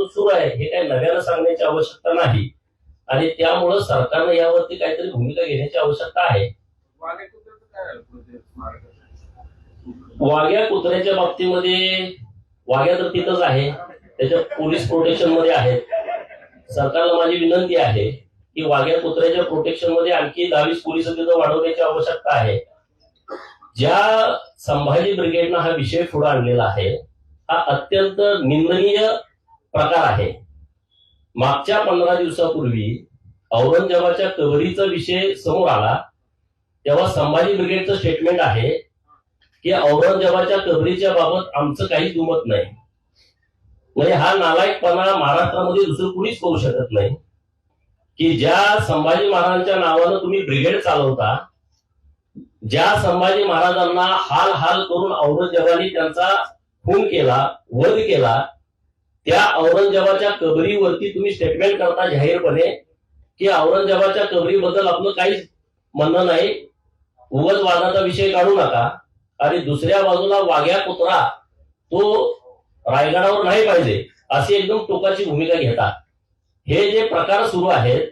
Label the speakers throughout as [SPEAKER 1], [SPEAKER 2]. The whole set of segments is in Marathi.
[SPEAKER 1] सुरू आहे. हे काही नव्यानं सांगण्याची आवश्यकता नाही. आणि त्यामुळं सरकारनं यावरती काहीतरी भूमिका घेण्याची आवश्यकता आहे. वाघ्या कुत्र्याच्या बाबतीमध्ये वाघ्या तर तिथंच आहे. त्याच्या पोलीस प्रोटेक्शनमध्ये आहेत सरकारला माझी विनंती आहे की वाघ्या कुत्र्याच्या प्रोटेक्शनमध्ये आणखी दहावीस पोलीस तिथं वाढवण्याची आवश्यकता आहे. ज्या संभाजी ब्रिगेडनं हा विषय पुढे आणलेला आहे हा अत्यंत निंदनीय प्रकार आहे. मागच्या पंधरा दिवसापूर्वी औरंगजेबाच्या कबरीचा विषय समोर आला तेव्हा संभाजी ब्रिगेडचं स्टेटमेंट आहे की औरंगजेबाच्या कबरीच्या बाबत आमचं काही दुमत नाही. म्हणजे हा नालायकपणा महाराष्ट्रामध्ये दुसरं कुणीच करू शकत नाही. की ज्या संभाजी महाराजांच्या नावानं तुम्ही ब्रिगेड चालवता ज्या संभाजी महाराजांना हाल हाल करून औरंगजेबाने त्यांचा खून केला वध केला त्या औरंगजेबाच्या कबरीवरती तुम्ही स्टेटमेंट करता जाहीरपणे की औरंगजेबाच्या कबरीबद्दल आपलं काहीच म्हणणं नाही. उगच वादाचा विषय काढू नका. आणि दुसऱ्या बाजूला वाघ्या कुत्रा तो रायगडावर नाही पाहिजे अशी एकदम टोकाची भूमिका घेतात. हे जे प्रकार सुरू आहेत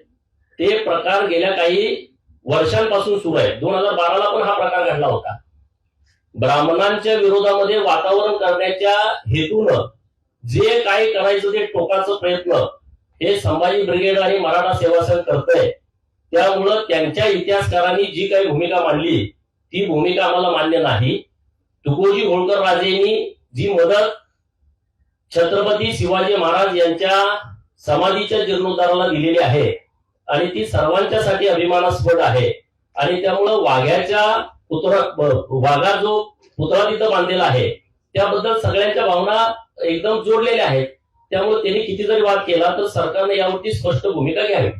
[SPEAKER 1] ते प्रकार गेल्या काही वर्षांपासून सुरू आहेत. दोन हजार बाराला पण हा प्रकार घडला होता. ब्राह्मणांच्या विरोधामध्ये वातावरण करण्याच्या हेतूनं जे काही करायचं ते टोकाचं प्रयत्न हे संभाजी ब्रिगेड आणि मराठा सेवा संघ करतंय. त्यामुळं त्यांच्या इतिहासकारांनी जी काही भूमिका मांडली ती भूमिका आम्हाला मान्य नाही. तुकोजी होळकर राजेंनी जी मदत छत्रपती शिवाजी महाराज यांच्या समाधीच्या जीर्णोद्धाराला दिलेली आहे आणि ती सर्वांच्यासाठी अभिमानास्पद आहे आणि त्यामुळं वाघ्याच्या पुतळा वाघा जो पुतळा तिथं बांधलेला आहे त्याबद्दल सगळ्यांच्या भावना एकदम जोडलेल्या आहेत. त्यामुळे त्यांनी किती जरी वाद केला तर सरकारने यावरती स्पष्ट भूमिका घ्यावी.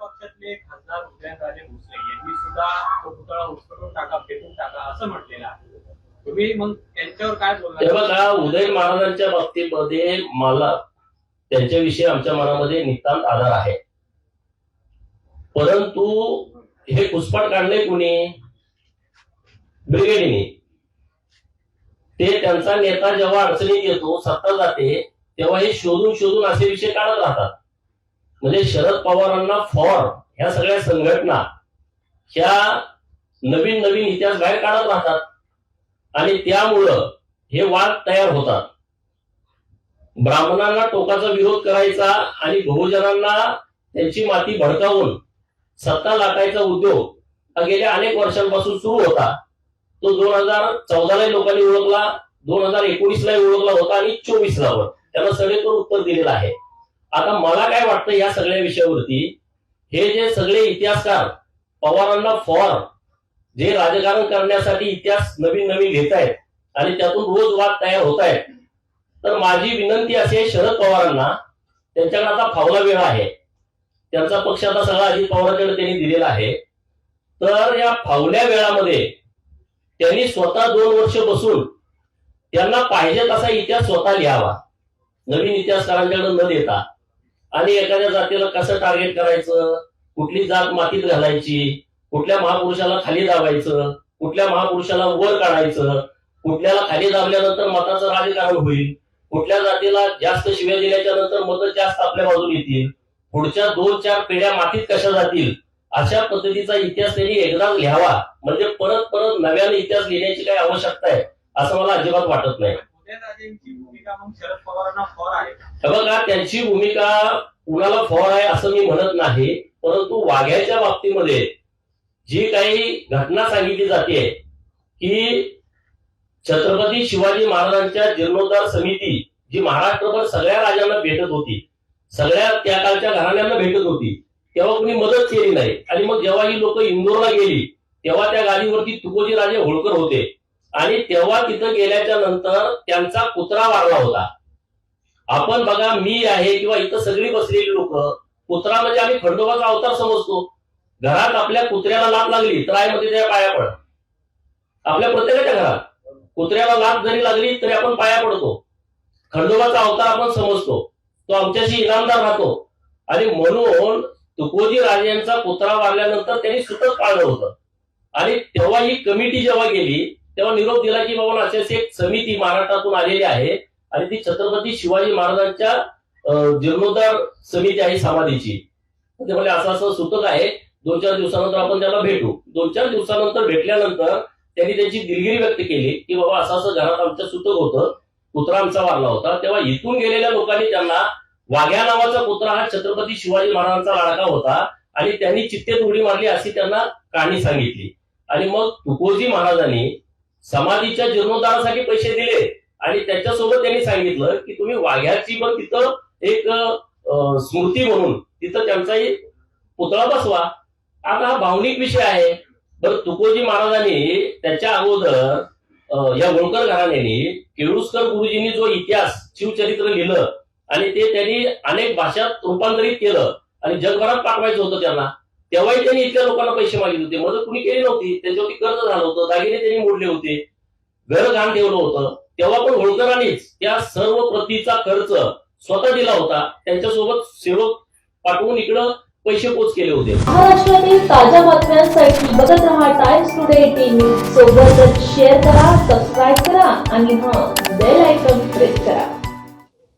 [SPEAKER 2] पक्षातले खासदार उदयनराजे भोसले यांनी सुद्धा तो पुतळा उचलून टाका फेकून टाका असं म्हटलेलं आहे. तुम्ही मग त्यांच्यावर काय बोलणार?
[SPEAKER 1] बघा उदय महाराजांच्या बाबतीमध्ये मला त्यांच्याविषयी आमच्या मनामध्ये नितांत आधार आहे. परंतु हे घुसपाट काढले कुणी? ब्रिगेडीने. ते त्यांचा नेता जेव्हा अडचणीत येतो सत्ता जाते तेव्हा हे शोधून शोधून असे विषय काढत राहतात. म्हणजे शरद पवारांना फॉर ह्या सगळ्या संघटना ह्या नवीन नवीन इतिहास बाहेर काढत राहतात. आणि त्यामुळं हे वाद तयार होतात. ब्राह्मणांना टोकाचा विरोध करायचा आणि बहुजनांना त्यांची माती भडकावून सत्ता लाटायचा उद्योग हा गेल्या अनेक वर्षांपासून सुरू होता. तो दोन हजार चौदाला लोकांनी ओळखला दोन हजार एकोणीसला ओळखला होता आणि चोवीसला वर त्याला सगळेकडून उत्तर दिलेलं आहे. आता मला काय वाटतं या सगळ्या विषयावरती हे जे सगळे इतिहासकार पवारांना फॉर जे राजकारण करण्यासाठी इतिहास नवीन नवीन घेत आहेत आणि त्यातून रोज वाद तयार होत आहेत तर माझी विनंती असे शरद पवारांना त्यांच्याकडे आता फावला वेळ आहे. त्यांचा पक्ष आता सगळा अजित पवारांकडे त्यांनी दिलेला आहे. तर या फावल्या वेळामध्ये त्यांनी स्वतः दोन वर्ष बसून त्यांना पाहिजे तसा इतिहास स्वतः लिहावा. नवीन इतिहासकारांकडे न देता. आणि एखाद्या जातीला कसं टार्गेट करायचं? कुठली जात मातीत घालायची? कुठल्या महापुरुषाला खाली दाबायचं? कुठल्या महापुरुषाला वर काढायचं? कुठल्याला खाली दाबल्यानंतर मताचं राजकारण होईल? कुठल्या जातीला जास्त शिव्या दिल्याच्या नंतर मतं जास्त आपल्या बाजून येतील? पुढच्या दोन चार पिढ्या मातीत कशा जातील? अशा पद्धतीचा इतिहास त्यांनी एकदा लिहावा. म्हणजे परत परत नव्याने इतिहास लिहिण्याची काही आवश्यकता आहे असं मला अजिबात वाटत नाही. बघा त्यांची भूमिका कुणाला फॉर आहे असं मी म्हणत नाही परंतु वाघ्याच्या बाबतीमध्ये जी काही घटना सांगितली जाते की छत्रपती शिवाजी महाराजांच्या जीर्णोद्धार समिती जी महाराष्ट्रभर सगळ्या राजांना भेटत होती सगळ्या त्या काळच्या घराण्यांना भेटत होती तेव्हा कोणी मदत केली नाही. आणि मग जेव्हा ही लोक इंदोरला गेली तेव्हा त्या गाडीवरती तुकोजी राजे होळकर होते. आणि तेव्हा तिथं गेल्याच्यानंतर त्यांचा कुत्रा वारला होता. आपण बघा मी आहे किंवा इथं सगळी बसलेली लोक कुत्रा म्हणजे आम्ही खंडोबाचा अवतार समजतो. घरात आपल्या कुत्र्याला लाभ लागली तर आईमध्ये त्या पाया पड आपल्या प्रत्येकाच्या घरात. कुत्र्याला लाभ जरी लागली तरी आपण पाया पडतो. खंडोबाचा अवतार आपण समजतो. तो आमच्याशी इनामदार राहतो. आणि म्हणून तुकोजी यांचा पुतळा वारल्यानंतर त्यांनी सुतक पाळलं होतं. आणि तेव्हा ही कमिटी जेव्हा गेली तेव्हा निरोप दिला की बाबा अशी अशी एक समिती महाराष्ट्रातून आलेली आहे आणि ती छत्रपती शिवाजी महाराजांच्या जीर्णोद्धार समिती आहे समाधीची. ते म्हणजे असं असं सुतक आहे. दोन चार दिवसानंतर आपण त्याला भेटू. दोन चार दिवसानंतर भेटल्यानंतर त्यांनी त्यांची दिलगिरी व्यक्त केली की बाबा असं असं घरात आमचं सुतक होतं. कुत्रा आमचा वारला होता. तेव्हा इथून गेलेल्या लोकांनी त्यांना वाघ्या नावाचा पुत्र हा छत्रपती शिवाजी महाराजांचा लाडका होता आणि त्यांनी चित्तेत उडी मारली अशी त्यांना कहाणी सांगितली. आणि मग तुकोजी महाराजांनी समाधीच्या जीर्णोद्धारासाठी पैसे दिले आणि त्याच्यासोबत त्यांनी सांगितलं की तुम्ही वाघ्याची पण तिथं एक स्मृती म्हणून तिथं त्यांचाही पुतळा बसवा. आता हा भावनिक विषय आहे. बरं तुकोजी महाराजांनी त्याच्या अगोदर या होळकर घराण्याने केळुसकर गुरुजींनी जो इतिहास शिवचरित्र लिहिलं आणि ते त्यांनी अनेक भाषात रूपांतरित केलं. आणि जगभरात पाठवायचं होतं त्यांना. तेव्हाही त्यांनी इतक्या लोकांना पैसे मागितले होते. मदत कुणी केली नव्हती. त्यांच्यावरती कर्ज झालं होतं. दागिने त्यांनी मोडले होते. घर घाण ठेवलं होतं. तेव्हा पण होळकरांनीच त्या सर्व प्रतीचा खर्च स्वतः दिला होता. त्यांच्यासोबत सेवक पाठवून इकडं पैसे पोच केले होते.
[SPEAKER 3] महाराष्ट्रातील ताज्या बातम्यांसाठी बघत राहा टाइम्स टुडे टीव्ही सोबतच शेअर करा सबस्क्राईब करा आणि हां